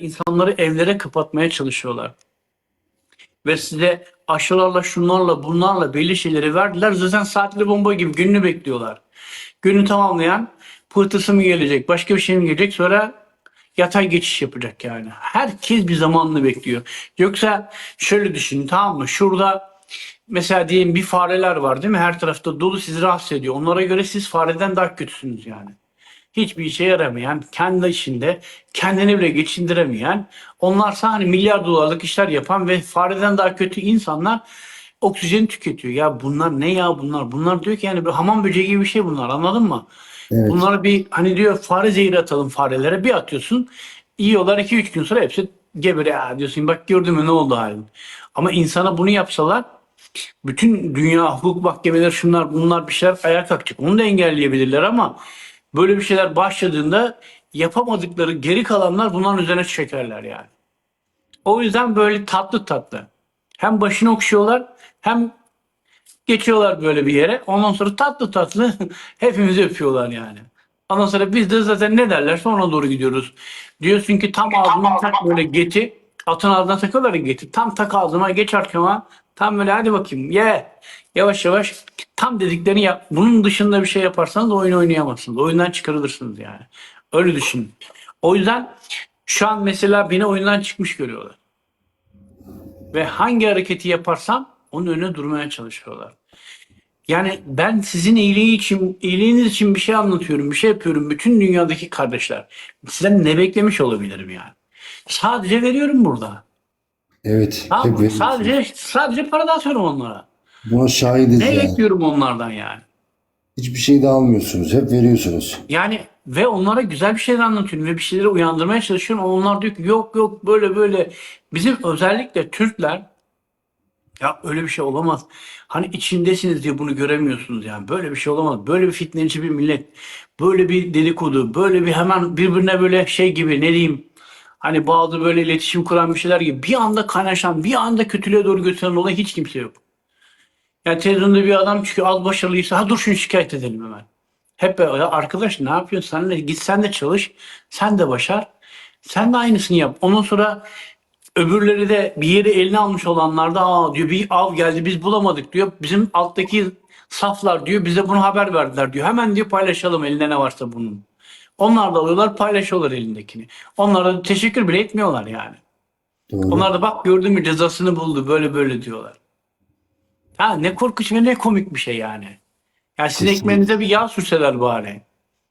insanları evlere kapatmaya çalışıyorlar. Ve size aşılarla, şunlarla, bunlarla belli şeyleri verdiler. Zaten saatli bomba gibi gününü bekliyorlar. Günü tamamlayan pıhtısı mı gelecek, başka bir şey mi gelecek sonra yatay geçiş yapacak yani. Herkes bir zamanını bekliyor. Yoksa şöyle düşünün tamam mı? Şurada mesela diyelim bir fareler var değil mi? Her tarafta dolu sizi rahatsız ediyor. Onlara göre siz fareden daha kötüsünüz yani hiçbir işe yaramayan, kendi işinde kendini bile geçindiremeyen, onlarsa hani milyar dolarlık işler yapan ve fareden daha kötü insanlar oksijeni tüketiyor. Ya bunlar ne ya bunlar? Bunlar diyor ki yani bir hamam böceği gibi bir şey bunlar anladın mı? Evet. Bunlara bir hani diyor fare zehri atalım farelere bir atıyorsun. Yiyorlar 2-3 gün sonra hepsi gebere ya diyorsun bak gördün mü ne oldu halin. Ama insana bunu yapsalar bütün dünya hukuk mahkemeleri şunlar bunlar bir şeyler ayağa kalkacak. Onu da engelleyebilirler ama böyle bir şeyler başladığında yapamadıkları geri kalanlar bunların üzerine çekerler yani. O yüzden böyle tatlı tatlı. Hem başını okşuyorlar hem geçiyorlar böyle bir yere. Ondan sonra tatlı tatlı hepimizi öpüyorlar yani. Ondan sonra biz de zaten ne derlerse ona doğru gidiyoruz. Diyorsun ki tam ağzına tak böyle geti. Atın ağzına takıyorlar ya geti. Tam tak ağzıma geç arkama. Tam böyle hadi bakayım ye. Yavaş yavaş tam dediklerini yap. Bunun dışında bir şey yaparsanız oyun oynayamazsınız. Oyundan çıkarılırsınız yani. Öyle düşünün. O yüzden şu an mesela beni oyundan çıkmış görüyorlar. Ve hangi hareketi yaparsam onun önüne durmaya çalışıyorlar. Yani ben sizin iyiliği için, iyiliğiniz için bir şey anlatıyorum, bir şey yapıyorum. Bütün dünyadaki kardeşler. Sizden ne beklemiş olabilirim yani? Sadece veriyorum burada. Evet. Tamam hep. Sadece, sadece para dağıtıyorum onlara. Buna şahidiz Ne yani. bekliyorum onlardan yani? Hiçbir şey de almıyorsunuz. Hep veriyorsunuz. Yani ve onlara güzel bir şeyler anlatıyorum ve bir şeyleri uyandırmaya çalışıyorum. Onlar diyor ki yok yok böyle böyle. Bizim özellikle Türkler ya öyle bir şey olamaz. Hani içindesiniz diye bunu göremiyorsunuz yani. Böyle bir şey olamaz. Böyle bir fitneci bir millet. Böyle bir dedikodu. Böyle bir hemen birbirine böyle şey gibi ne diyeyim. Hani bazı böyle iletişim kuran bir şeyler gibi. Bir anda kaynaşan, bir anda kötülüğe doğru götüren olay hiç kimse yok. Yani televizyonda bir adam çıkıyor az başarılıysa ha dur şunu şikayet edelim hemen. Hep böyle, "Ya arkadaş ne yapıyorsun sen de git sen de çalış sen de başar sen de aynısını yap. Ondan sonra öbürleri de bir yeri eline almış olanlar da aa diyor bir av geldi biz bulamadık diyor. Bizim alttaki saflar diyor bize bunu haber verdiler diyor. Hemen diyor paylaşalım elinde ne varsa bunun. Onlar da alıyorlar paylaşıyorlar elindekini. Onlara da teşekkür bile etmiyorlar yani. Doğru. Onlar da bak gördün mü cezasını buldu böyle böyle diyorlar. Ha ne korkunç ve ne komik bir şey yani. Ya sizin Kesinlikle. ekmeğinize bir yağ sürseler bari.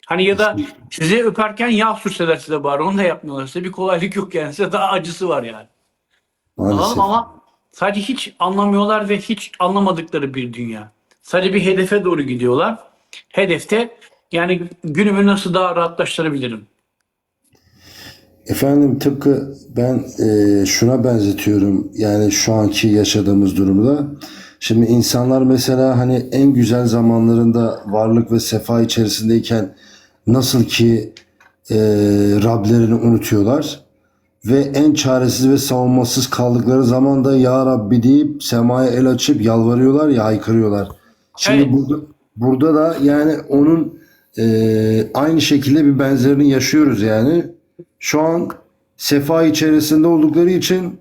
Hani ya da sizi öperken yağ sürseler size bari onu da yapmıyorlar. Size bir kolaylık yok yani. Size daha acısı var yani. Maalesef. Ama sadece hiç anlamıyorlar ve hiç anlamadıkları bir dünya. Sadece bir hedefe doğru gidiyorlar. Hedefte yani günümü nasıl daha rahatlaştırabilirim? Efendim tıpkı ben e, şuna benzetiyorum yani şu anki yaşadığımız durumda. Şimdi insanlar mesela hani en güzel zamanlarında varlık ve sefa içerisindeyken nasıl ki e, Rablerini unutuyorlar ve en çaresiz ve savunmasız kaldıkları zaman da Ya Rabbi deyip semaya el açıp yalvarıyorlar ya haykırıyorlar. Şimdi Evet. burada, burada da yani onun e, aynı şekilde bir benzerini yaşıyoruz yani. Şu an sefa içerisinde oldukları için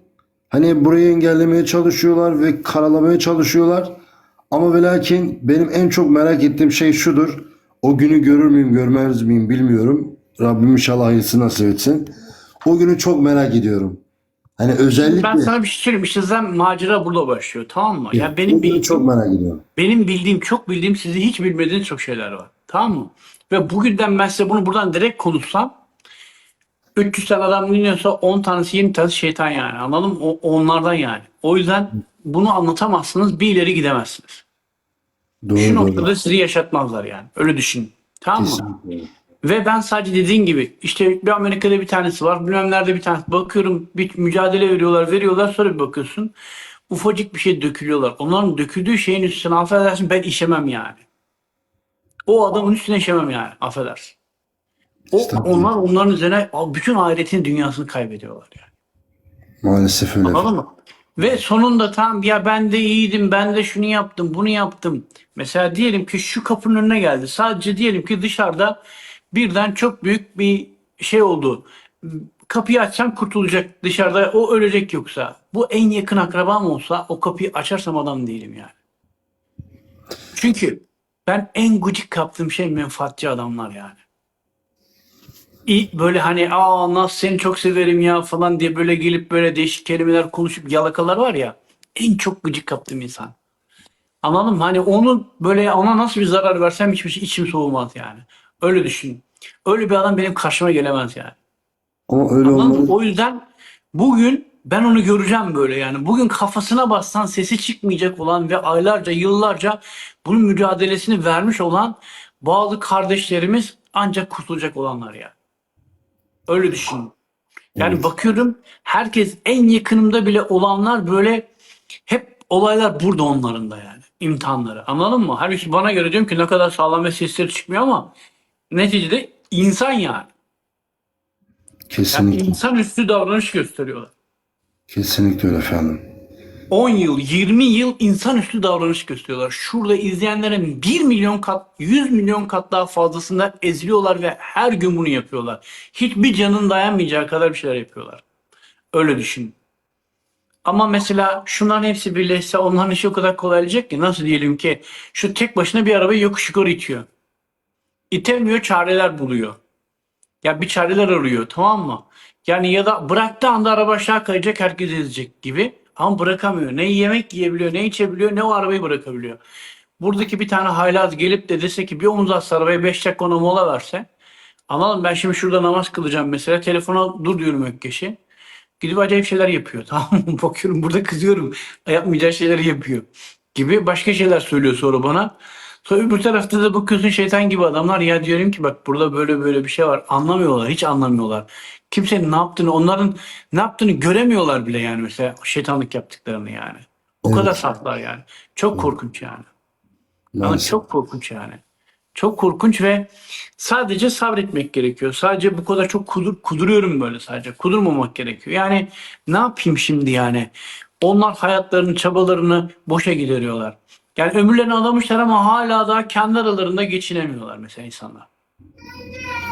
hani burayı engellemeye çalışıyorlar ve karalamaya çalışıyorlar. Ama ve lakin benim en çok merak ettiğim şey şudur. O günü görür müyüm görmez miyim bilmiyorum. Rabbim inşallah hayırlısı nasip etsin. O günü çok merak ediyorum. Hani özellikle Ben sana bir şey söyleyeyim. İşte zaten macera burada başlıyor. Tamam mı? Ya benim o günü bildiğim, çok merak ediyorum. benim bildiğim, çok bildiğim, sizi hiç bilmediğiniz çok şeyler var. Tamam mı? Ve bugünden ben size bunu buradan direkt konuşsam 300 tane adam dinliyorsa 10 tanesi 20 tanesi şeytan yani. Anladın mı? O, onlardan yani. O yüzden bunu anlatamazsınız. Bir ileri gidemezsiniz. Doğru Şu doğru. noktada sizi yaşatmazlar yani. Öyle düşünün. Tamam mı? Kesinlikle. Ve ben sadece dediğin gibi işte bir Amerika'da bir tanesi var. Bilmem nerede bir tanesi. Bakıyorum bir mücadele veriyorlar veriyorlar sonra bir bakıyorsun. Ufacık bir şey dökülüyorlar. Onların döküldüğü şeyin üstüne affedersin ben işemem yani. O adamın üstüne işemem yani affedersin. O, Estağfurullah. onlar onların üzerine bütün ahiretin dünyasını kaybediyorlar yani. Maalesef öyle. Anladın mı? Ve sonunda tam ya ben de iyiydim, ben de şunu yaptım, bunu yaptım. Mesela diyelim ki şu kapının önüne geldi. Sadece diyelim ki dışarıda birden çok büyük bir şey oldu. kapıyı açsam kurtulacak dışarıda o ölecek yoksa. Bu en yakın akrabam olsa o kapıyı açarsam adam değilim yani. Çünkü ben en gıcık kaptığım şey menfaatçi adamlar yani. Böyle hani aa nasıl seni çok severim ya falan diye böyle gelip böyle değişik kelimeler konuşup yalakalar var ya en çok gıcık kaptığım insan. Anladın mı? Hani onu böyle ona nasıl bir zarar versem hiçbir şey içim soğumaz yani. Öyle düşün. Öyle bir adam benim karşıma gelemez yani. Ama öyle Anladın mı? olmalı. O yüzden bugün ben onu göreceğim böyle yani. Bugün kafasına bassan sesi çıkmayacak olan ve aylarca, yıllarca bunun mücadelesini vermiş olan bazı kardeşlerimiz ancak kurtulacak olanlar ya. Öyle düşün. Yani Evet. bakıyorum herkes en yakınımda bile olanlar böyle hep olaylar burada onların da yani. imtihanları. Anladın mı? Halbuki bana göre diyorum ki ne kadar sağlam ve sesleri çıkmıyor ama neticede insan yani. Yani Kesinlikle. insanüstü davranış gösteriyorlar. Kesinlikle öyle efendim. 10 yıl, 20 yıl insanüstü davranış gösteriyorlar. Şurada izleyenlerin 1 milyon kat, 100 milyon kat daha fazlasında eziliyorlar ve her gün bunu yapıyorlar. Hiçbir canın dayanmayacağı kadar bir şeyler yapıyorlar. Öyle düşün. Ama mesela şunların hepsi birleşse onların işi o kadar kolaylayacak ki nasıl diyelim ki şu tek başına bir arabayı yokuş yukarı itiyor. İtemiyor çareler buluyor. Ya bir çareler arıyor tamam mı? Yani ya da bıraktığı anda araba aşağı kayacak herkes ezecek gibi. Ama bırakamıyor. Ne yemek yiyebiliyor, ne içebiliyor, ne o arabayı bırakabiliyor. Buradaki bir tane haylaz gelip de dese ki bir omuz atsa arabaya 5 dakika ona mola verse. Anladın? Ben şimdi şurada namaz kılacağım mesela. Telefona dur diyorum Ökkeş'e. Gidip acayip şeyler yapıyor. Tamam mı? Bakıyorum burada kızıyorum. Yapmayacağı şeyleri yapıyor. Gibi başka şeyler söylüyor sonra bana. Sonra öbür tarafta da bakıyorsun şeytan gibi adamlar ya diyorum ki bak burada böyle böyle bir şey var. Anlamıyorlar. Hiç anlamıyorlar. Kimsenin ne yaptığını, onların ne yaptığını göremiyorlar bile yani mesela şeytanlık yaptıklarını yani. O Evet. kadar saflar yani. Çok korkunç yani. Ama Maalesef. çok korkunç yani. Çok korkunç ve sadece sabretmek gerekiyor. Sadece bu kadar çok kudur, kuduruyorum böyle sadece. Kudurmamak gerekiyor. Yani ne yapayım şimdi yani? Onlar hayatlarını, çabalarını boşa gideriyorlar. Yani ömürlerini adamışlar ama hala daha kendi aralarında geçinemiyorlar mesela insanlar.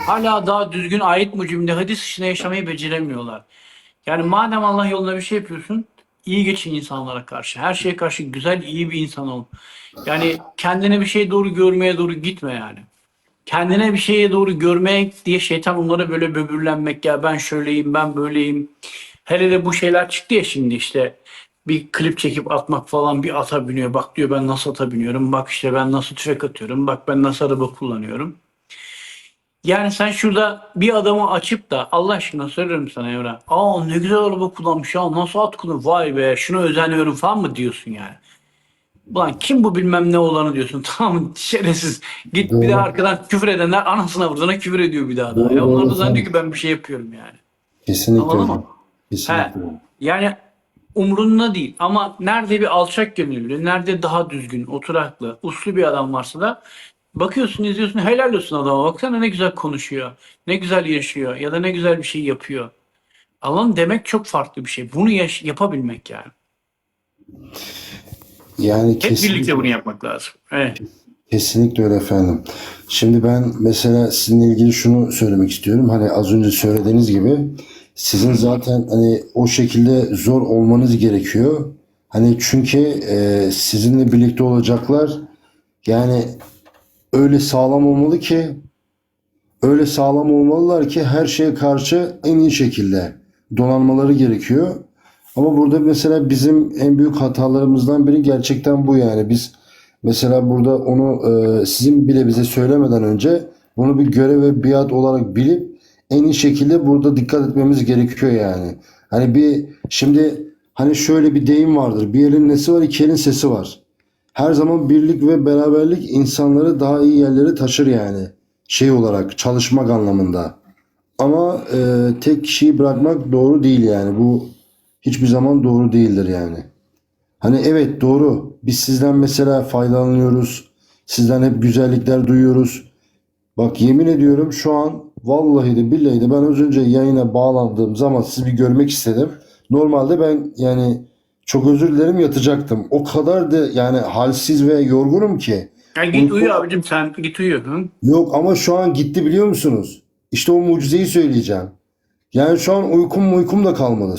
Hala daha düzgün ayet mucibinde hadis içinde yaşamayı beceremiyorlar. Yani madem Allah yolunda bir şey yapıyorsun, iyi geçin insanlara karşı. Her şeye karşı güzel, iyi bir insan ol. Yani kendine bir şey doğru görmeye doğru gitme yani. Kendine bir şeye doğru görmek diye şeytan onlara böyle böbürlenmek ya ben şöyleyim, ben böyleyim. Hele de bu şeyler çıktı ya şimdi işte bir klip çekip atmak falan bir ata biniyor. Bak diyor ben nasıl ata biniyorum. Bak işte ben nasıl tüfek atıyorum. Bak ben nasıl araba kullanıyorum. Yani sen şurada bir adamı açıp da Allah aşkına soruyorum sana Emre. Aa ne güzel araba kullanmış ya nasıl at kullanıyor vay be şuna özeniyorum falan mı diyorsun yani. Ulan kim bu bilmem ne olanı diyorsun tamam şerefsiz git bir Doğru. de arkadan küfür edenler anasına vurduna küfür ediyor bir daha da. Doğru, Ya onlar da zannediyor ki ben bir şey yapıyorum yani. Kesinlikle Anladın öyle. mı? Kesinlikle He. Yani umrunda değil ama nerede bir alçak gönüllü, nerede daha düzgün, oturaklı, uslu bir adam varsa da bakıyorsun, izliyorsun, helal olsun adama. Baksana ne güzel konuşuyor, ne güzel yaşıyor ya da ne güzel bir şey yapıyor. Allah'ım demek çok farklı bir şey. Bunu yaş- yapabilmek yani. Yani Hep kesinlikle. birlikte bunu yapmak lazım. Evet. Kesinlikle öyle efendim. Şimdi ben mesela sizinle ilgili şunu söylemek istiyorum. Hani az önce söylediğiniz gibi sizin zaten hani o şekilde zor olmanız gerekiyor. Hani çünkü e, sizinle birlikte olacaklar yani öyle sağlam olmalı ki öyle sağlam olmalılar ki her şeye karşı en iyi şekilde donanmaları gerekiyor. Ama burada mesela bizim en büyük hatalarımızdan biri gerçekten bu yani. Biz mesela burada onu e, sizin bile bize söylemeden önce bunu bir görev ve biat olarak bilip en iyi şekilde burada dikkat etmemiz gerekiyor yani. Hani bir şimdi hani şöyle bir deyim vardır. Bir elin nesi var, iki elin sesi var. Her zaman birlik ve beraberlik insanları daha iyi yerlere taşır yani. Şey olarak çalışmak anlamında. Ama e, tek kişiyi bırakmak doğru değil yani. Bu hiçbir zaman doğru değildir yani. Hani evet doğru. Biz sizden mesela faydalanıyoruz. Sizden hep güzellikler duyuyoruz. Bak yemin ediyorum şu an vallahi de billahi de ben az önce yayına bağlandığım zaman sizi bir görmek istedim. Normalde ben yani çok özür dilerim yatacaktım. O kadar da yani halsiz ve yorgunum ki. Ya git uyu abicim sen git uyu. Hı? Yok ama şu an gitti biliyor musunuz? İşte o mucizeyi söyleyeceğim. Yani şu an uykum uykum da kalmadı.